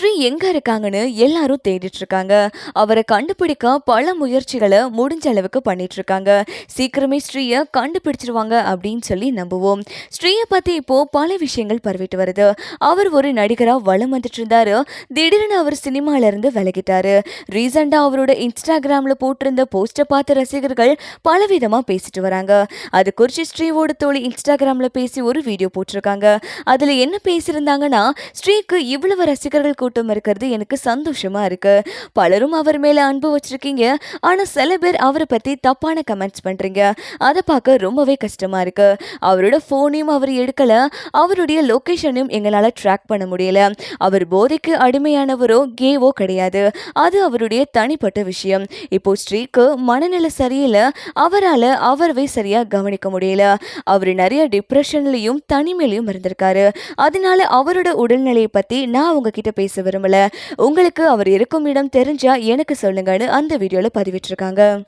ஸ்ரீ எங்க இருக்காங்கன்னு எல்லாரும் தேடிட்டு இருக்காங்க அவரை கண்டுபிடிக்க பல முயற்சிகளை முடிஞ்ச அளவுக்கு பண்ணிட்டு இருக்காங்க சீக்கிரமே ஸ்ரீயை கண்டுபிடிச்சிருவாங்க அப்படின்னு சொல்லி நம்புவோம். ஸ்ரீயை பத்தி இப்போ பல விஷயங்கள் பரவிட்டு வருது. அவர் ஒரு நடிகரா வலம் வந்துட்டு இருந்தாரு திடீர்னு அவர் சினிமால இருந்து விலகிட்டாரு. ரீசெண்டா அவரோட இன்ஸ்டாகிராம்ல போட்டிருந்த போஸ்டை பார்த்த ரசிகர்கள் பலவிதமா பேசிட்டு வராங்க. அது குறித்து ஸ்ரீவோட தோழி இன்ஸ்டாகிராம்ல பேசி ஒரு வீடியோ போட்டிருக்காங்க. அதுல என்ன பேசியிருந்தாங்கன்னா ஸ்ரீக்கு இவ்வளவு ரசிகர்கள் கூட்டம் இருக்கிறது. எனக்கு சந்தோஷமா இருக்கு. பலரும் அவர் மேல அன்பு வச்சிருக்கீங்க. ஆனா சில பேர் அவரை பத்தி தப்பான கமெண்ட்ஸ் பண்றீங்க. அதை பார்க்க ரொம்பவே கஷ்டமா இருக்கு. அவரோட போனையும் அவர் எடுக்கல. அவருடைய லொக்கேஷனையும் எங்களால ட்ராக் பண்ண முடியல. அவர் போதைக்கு அடிமையானவரோ கேவோ கிடையாது. அது அவருடைய தனிப்பட்ட விஷயம். இப்போ ஸ்ரீக்கு மனநிலை சரியில்லை. அவரால் அவரவே சரியா கவனிக்க முடியல. அவர் நிறைய டிப்ரெஷன்லையும் தனிமையிலையும் இருந்திருக்காரு. அதனால அவரோட உடல்நிலையை பத்தி நான் உங்ககிட்ட பேச விரும்பல. உங்களுக்கு அவர் இருக்கும் இடம் தெரிஞ்சா எனக்கு சொல்லுங்கன்னு அந்த வீடியோல பதிவிட்டிருக்காங்க.